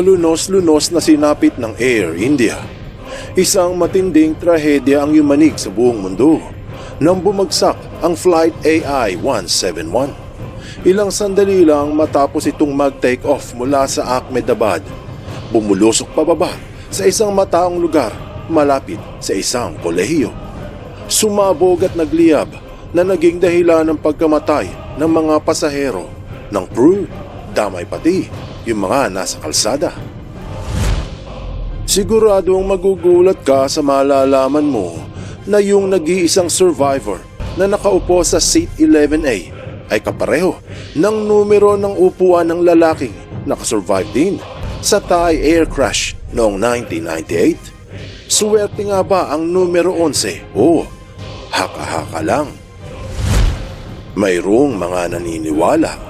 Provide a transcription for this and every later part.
Kalunos-lunos na sinapit ng Air India. Isang matinding trahedya ang yumanig sa buong mundo nang bumagsak ang Flight AI-171. Ilang sandali lang matapos itong mag-take off mula sa Ahmedabad, bumulusok pababa sa isang mataong lugar malapit sa isang kolehiyo. Sumabog at nagliyab na naging dahilan ng pagkamatay ng mga pasahero ng crew, damay pati yung mga nasa kalsada. Siguradong magugulat ka sa malalaman mo na yung nag-iisang survivor na nakaupo sa seat 11A ay kapareho ng numero ng upuan ng lalaking nakasurvive din sa Thai air crash noong 1998. Suwerte nga ba ang numero 11? Oo, haka-haka lang. Mayroong mga naniniwala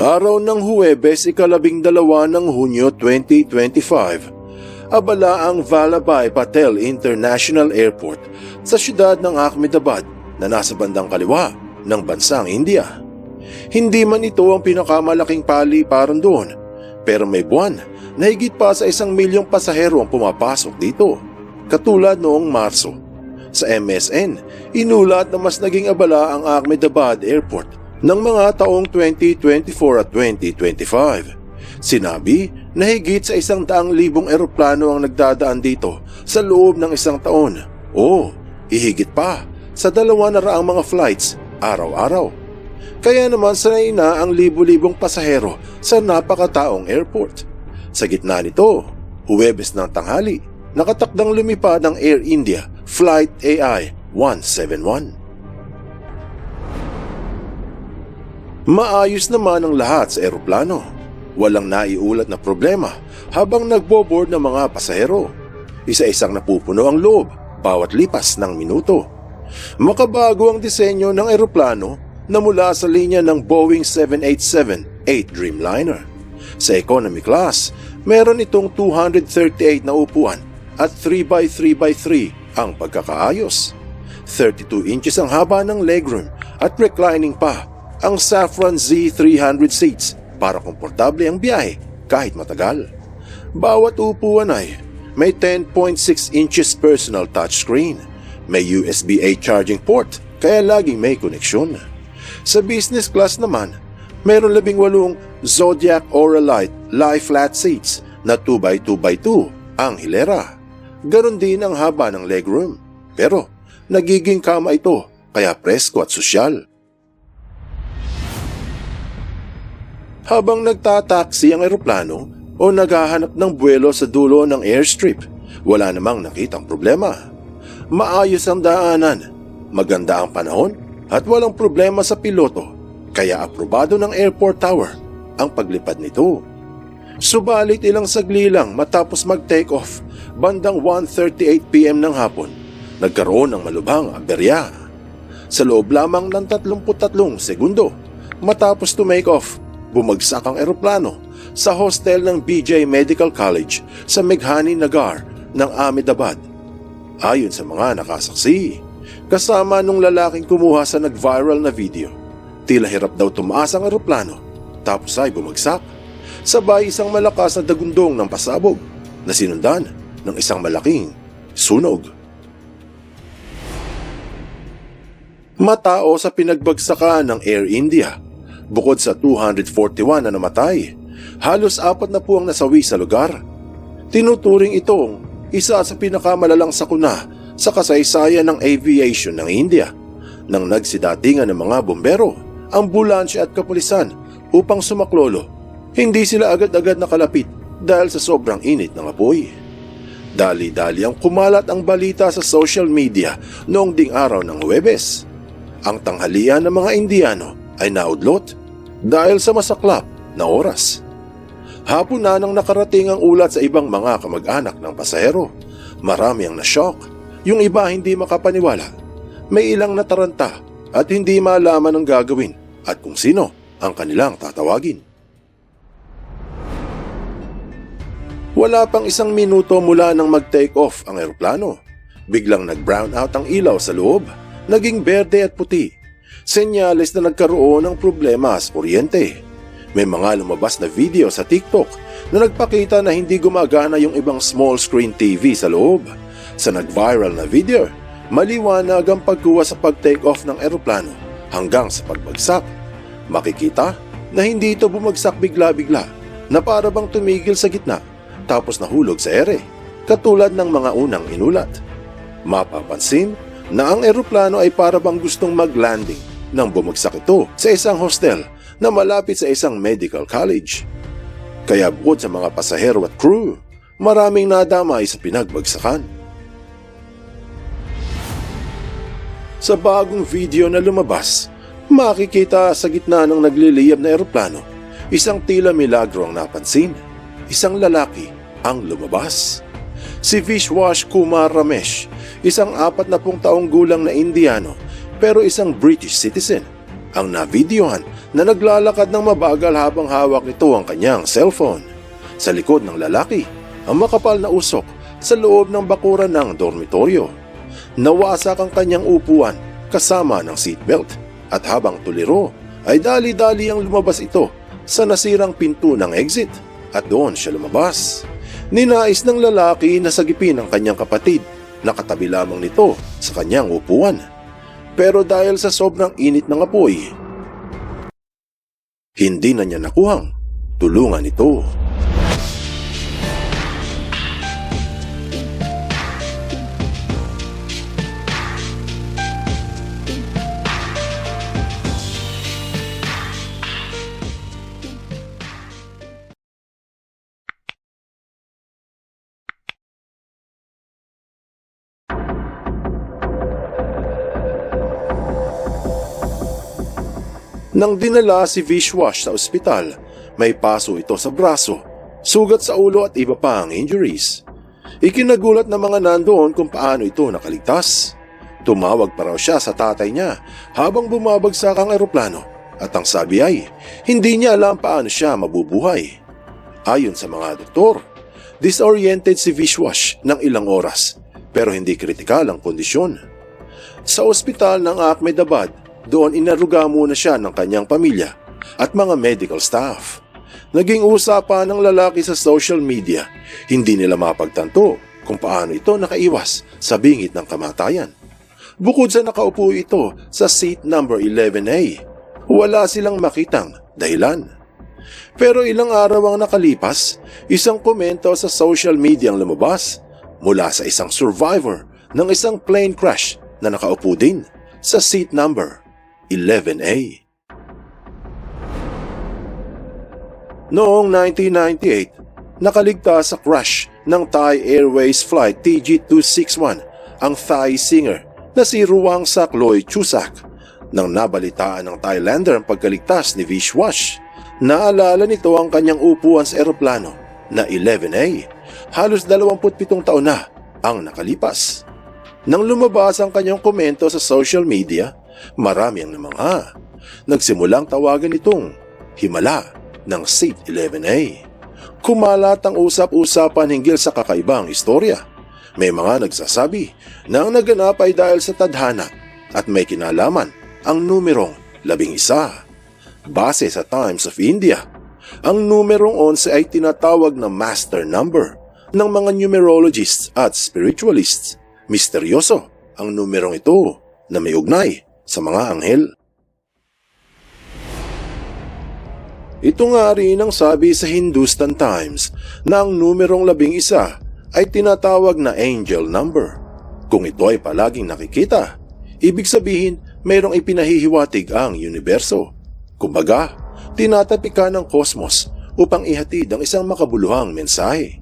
Araw ng Huwebes, ikalabing dalawa ng Hunyo 2025, abala ang Vallabhai Patel International Airport sa siyudad ng Ahmedabad na nasa bandang kaliwa ng bansang India. Hindi man ito ang pinakamalaking paliparan doon, pero may buwan na higit pa sa isang milyong pasahero ang pumapasok dito, katulad noong Marso. Sa MSN, inulat na mas naging abala ang Ahmedabad Airport ng mga taong 2024 at 2025. Sinabi na higit sa isang daang libong eroplano ang nagdadaan dito sa loob ng isang taon o ihigit pa sa dalawa na raang mga flights araw-araw. Kaya naman sanay na ang libu-libong pasahero sa napakataong airport. Sa gitna nito, Huwebes ng tanghali, nakatakdang lumipad ang Air India Flight AI 171. Maayos naman ang lahat sa eroplano. Walang naiulat na problema habang nagbo-board ng mga pasahero. Isa-isang napupuno ang loob bawat lipas ng minuto. Makabago ang disenyo ng eroplano na mula sa linya ng Boeing 787-8 Dreamliner. Sa economy class, meron itong 238 na upuan at 3x3x3 ang pagkakaayos. 32 inches ang haba ng legroom at reclining pa ang Safran Z300 seats para komportable ang biyahe kahit matagal. Bawat upuan ay may 10.6 inches personal touchscreen, may USB-A charging port kaya laging may koneksyon. Sa business class naman, meron labing walong Zodiac Auralite lie flat seats na 2x2x2 ang hilera. Ganon din ang haba ng legroom. Pero nagiging kama ito kaya presko at sosyal. Habang nagtataksi ang eroplano o naghahanap ng buwelo sa dulo ng airstrip, wala namang nakitang problema. Maayos ang daanan, maganda ang panahon at walang problema sa piloto kaya aprobado ng airport tower ang paglipad nito. Subalit ilang sagli lang matapos mag-take off bandang 1.38pm ng hapon, nagkaroon ng malubhang aberya. Sa loob lamang ng 33 segundo matapos to make off, bumagsak ang eroplano sa hostel ng BJ Medical College sa Meghani Nagar ng Ahmedabad. Ayon sa mga nakasaksi, kasama nung lalaking kumuha sa nag-viral na video, tila hirap daw tumaas ang eroplano tapos ay bumagsak. Sabay isang malakas na dagundong ng pasabog na sinundan ng isang malaking sunog. Matao sa pinagbagsakan ng Air India Bukod sa 241 na namatay, halos apat na po ang nasawi sa lugar. Tinuturing itong isa sa pinakamalalang sakuna sa kasaysayan ng aviation ng India nang nagsidatingan ng mga bombero, ambulansya at kapulisan upang sumaklolo. Hindi sila agad-agad nakalapit dahil sa sobrang init ng apoy. Dali-dali ang kumalat ang balita sa social media noong ding araw ng Huwebes. Ang tanghalian ng mga Indiano ay naudlot dahil sa masaklap na oras. Hapon na nang nakarating ang ulat sa ibang mga kamag-anak ng pasahero. Marami ang na-shock. Yung iba hindi makapaniwala. May ilang nataranta at hindi malaman ang gagawin at kung sino ang kanilang tatawagin. Wala pang isang minuto mula nang mag-take off ang eroplano. Biglang nag-brown out ang ilaw sa loob. Naging berde at puti. Senyales na nagkaroon ng problema sa kuryente. May mga lumabas na video sa TikTok na nagpakita na hindi gumagana yung ibang small screen TV sa loob. Sa nag-viral na video, maliwanag ang pagkuha sa pag-take off ng eroplano hanggang sa pagbagsak. Makikita na hindi ito bumagsak bigla-bigla na para bang tumigil sa gitna tapos nahulog sa ere katulad ng mga unang inulat. Mapapansin na ang eroplano ay para bang gustong mag-landing nang bumagsak ito sa isang hostel na malapit sa isang medical college. Kaya bukod sa mga pasahero at crew, maraming nadamay sa pinagbagsakan. Sa bagong video na lumabas, makikita sa gitna ng nagliliyab na eroplano, isang tila milagro ang napansin. Isang lalaki ang lumabas. Si Vishwash Kumar Ramesh, isang apat na pung taong gulang na Indiano pero isang British citizen, ang navideohan na naglalakad ng mabagal habang hawak nito ang kanyang cellphone. Sa likod ng lalaki, ang makapal na usok sa loob ng bakuran ng dormitoryo. Nawasak ang kanyang upuan kasama ng seatbelt at habang tuliro ay dali-dali ang lumabas ito sa nasirang pinto ng exit at doon siya lumabas. Ninais ng lalaki na sagipin ang kanyang kapatid na katabi lamang nito sa kanyang upuan. Pero dahil sa sobrang init ng apoy, hindi na niya nakuhang tulungan ito. Nang dinala si Vishwash sa ospital, may paso ito sa braso, sugat sa ulo at iba pa ang injuries. Ikinagulat ng mga nandoon kung paano ito nakaligtas. Tumawag pa raw siya sa tatay niya habang bumabagsak ang eroplano at ang sabi ay hindi niya alam paano siya mabubuhay. Ayon sa mga doktor, disoriented si Vishwash ng ilang oras pero hindi kritikal ang kondisyon. Sa ospital ng Ahmedabad, doon inaruga muna siya ng kanyang pamilya at mga medical staff. Naging usapan ng lalaki sa social media, hindi nila mapagtanto kung paano ito nakaiwas sa bingit ng kamatayan. Bukod sa nakaupo ito sa seat number 11A, wala silang makitang dahilan. Pero ilang araw ang nakalipas, isang komento sa social media ang lumabas mula sa isang survivor ng isang plane crash na nakaupo din sa seat number 11A. Noong 1998, nakaligtas sa crash ng Thai Airways Flight TG261 ang Thai singer na si Ruang Sakloy Chusak. Nang nabalitaan ng Thailander ang pagkaligtas ni Vishwash, naalala nito ang kanyang upuan sa eroplano na 11A. Halos 27 taon na ang nakalipas. Nang lumabas ang kanyang komento sa social media, marami ang namangha. Nagsimulang tawagan itong himala ng Seat 11A. Kumalat ang usap-usapan hinggil sa kakaibang istorya. May mga nagsasabi na ang naganap ay dahil sa tadhana at may kinalaman ang numerong labing isa. Base sa Times of India, ang numerong 11 ay tinatawag na master number ng mga numerologists at spiritualists. Misteryoso ang numerong ito na may ugnay sa mga anghel. Ito nga rin ang sabi sa Hindustan Times na ang numerong labing isa ay tinatawag na angel number. Kung ito ay palaging nakikita, ibig sabihin mayroong ipinahihiwatig ang universo. Kumbaga, tinatapika ng kosmos upang ihatid ang isang makabuluhang mensahe.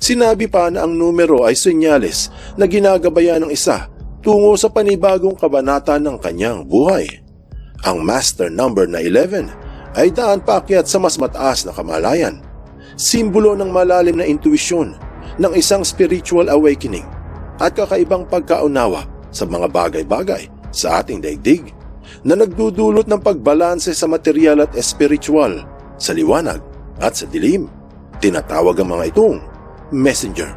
Sinabi pa na ang numero ay senyales na ginagabayan ng isa tungo sa panibagong kabanata ng kanyang buhay. Ang master number na 11 ay daan paakyat sa mas mataas na kamalayan. Simbolo ng malalim na intuisyon ng isang spiritual awakening at kakaibang pagkaunawa sa mga bagay-bagay sa ating daigdig na nagdudulot ng pagbalanse sa material at espiritual, sa liwanag at sa dilim. Tinatawag ang mga itong messenger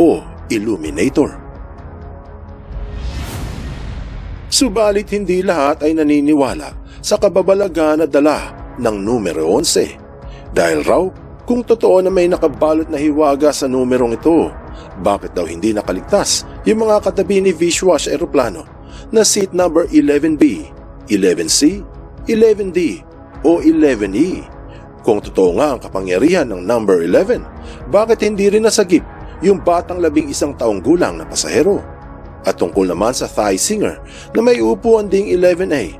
o illuminator. Subalit hindi lahat ay naniniwala sa kababalaga na dala ng numero 11. Dahil raw, kung totoo na may nakabalot na hiwaga sa numerong ito, bakit daw hindi nakaligtas yung mga katabi ni Vishwash Aeroplano na seat number 11B, 11C, 11D o 11E? Kung totoo nga ang kapangyarihan ng number 11, bakit hindi rin nasagip yung batang labing isang taong gulang na pasahero? At tungkol naman sa Thai singer na may upuan ding 11A,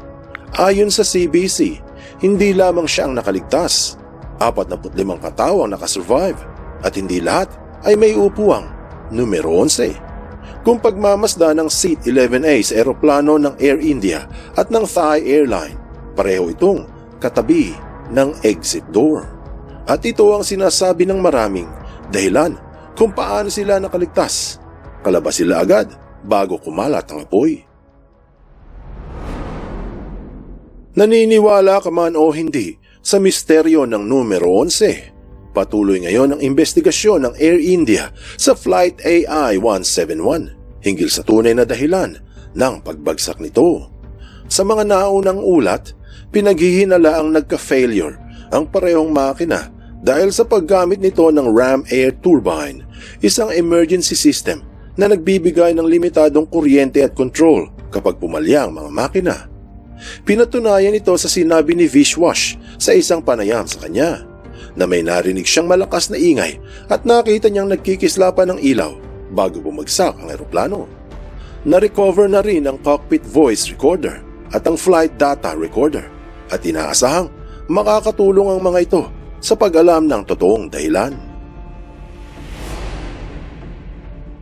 ayon sa CBC, hindi lamang siya ang nakaligtas. 45 katao ang nakasurvive at hindi lahat ay may upuang numero 11. Kung pagmamasda ng seat 11A sa eroplano ng Air India at ng Thai Airline, pareho itong katabi ng exit door. At ito ang sinasabi ng maraming dahilan kung paano sila nakaligtas. Kalabas sila agad bago kumalat ang apoy. Naniniwala ka man o hindi sa misteryo ng numero 11. Patuloy ngayon ang investigasyon ng Air India sa Flight AI-171 hinggil sa tunay na dahilan ng pagbagsak nito. Sa mga naunang ulat, pinaghihinala ang nagka-failure ang parehong makina dahil sa paggamit nito ng ram air turbine, isang emergency system na nagbibigay ng limitadong kuryente at control kapag pumalya ang mga makina. Pinatunayan ito sa sinabi ni Vishwash sa isang panayam sa kanya na may narinig siyang malakas na ingay at nakita niyang nagkikislapan ng ilaw bago bumagsak ang eroplano. Na-recover na rin ang cockpit voice recorder at ang flight data recorder at inaasahang makakatulong ang mga ito sa pag-alam ng totoong dahilan.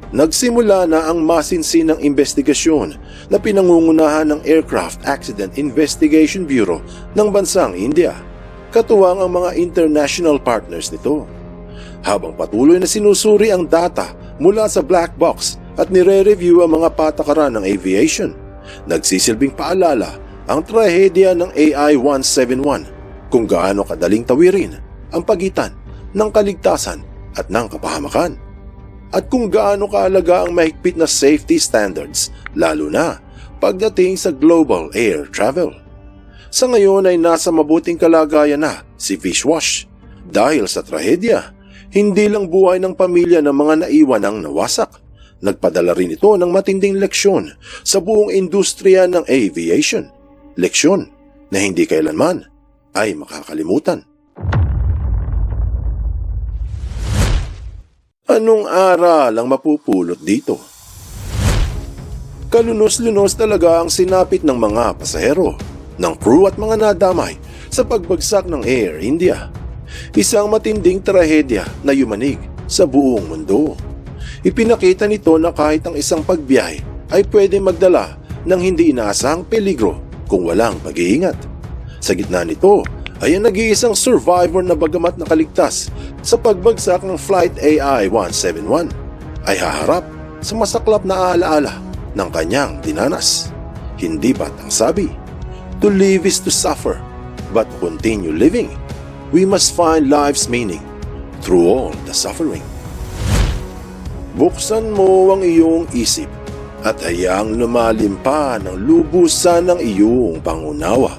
Nagsimula na ang masinsinang investigasyon na pinangungunahan ng Aircraft Accident Investigation Bureau ng bansang India, katuwang ang mga international partners nito. Habang patuloy na sinusuri ang data mula sa black box at nire-review ang mga patakaran ng aviation, nagsisilbing paalala ang trahedya ng AI-171 kung gaano kadaling tawirin ang pagitan ng kaligtasan at ng kapahamakan at kung gaano kaalaga ang mahigpit na safety standards, lalo na pagdating sa global air travel. Sa ngayon ay nasa mabuting kalagayan na si Vishwash dahil sa trahedya. Hindi lang buhay ng pamilya ng mga naiwan ang nawasak. Nagpadala rin ito ng matinding leksyon sa buong industriya ng aviation. Leksyon na hindi kailanman ay makakalimutan. Anong aral ang mapupulot dito? Kalunos-lunos talaga ang sinapit ng mga pasahero, ng crew at mga nadamay sa pagbagsak ng Air India. Isang matinding trahedya na yumanig sa buong mundo. Ipinakita nito na kahit ang isang pagbiyahe ay pwede magdala ng hindi inaasahang peligro kung walang pag-iingat. Sa gitna nito ay ang nag-iisang survivor na bagamat nakaligtas sa pagbagsak ng Flight AI-171 ay haharap sa masaklap na alaala ng kanyang dinanas. Hindi ba't ang sabi, To live is to suffer, but continue living, we must find life's meaning through all the suffering. Buksan mo ang iyong isip at hayaang lumalim pa ng lubusan ng iyong pangunawa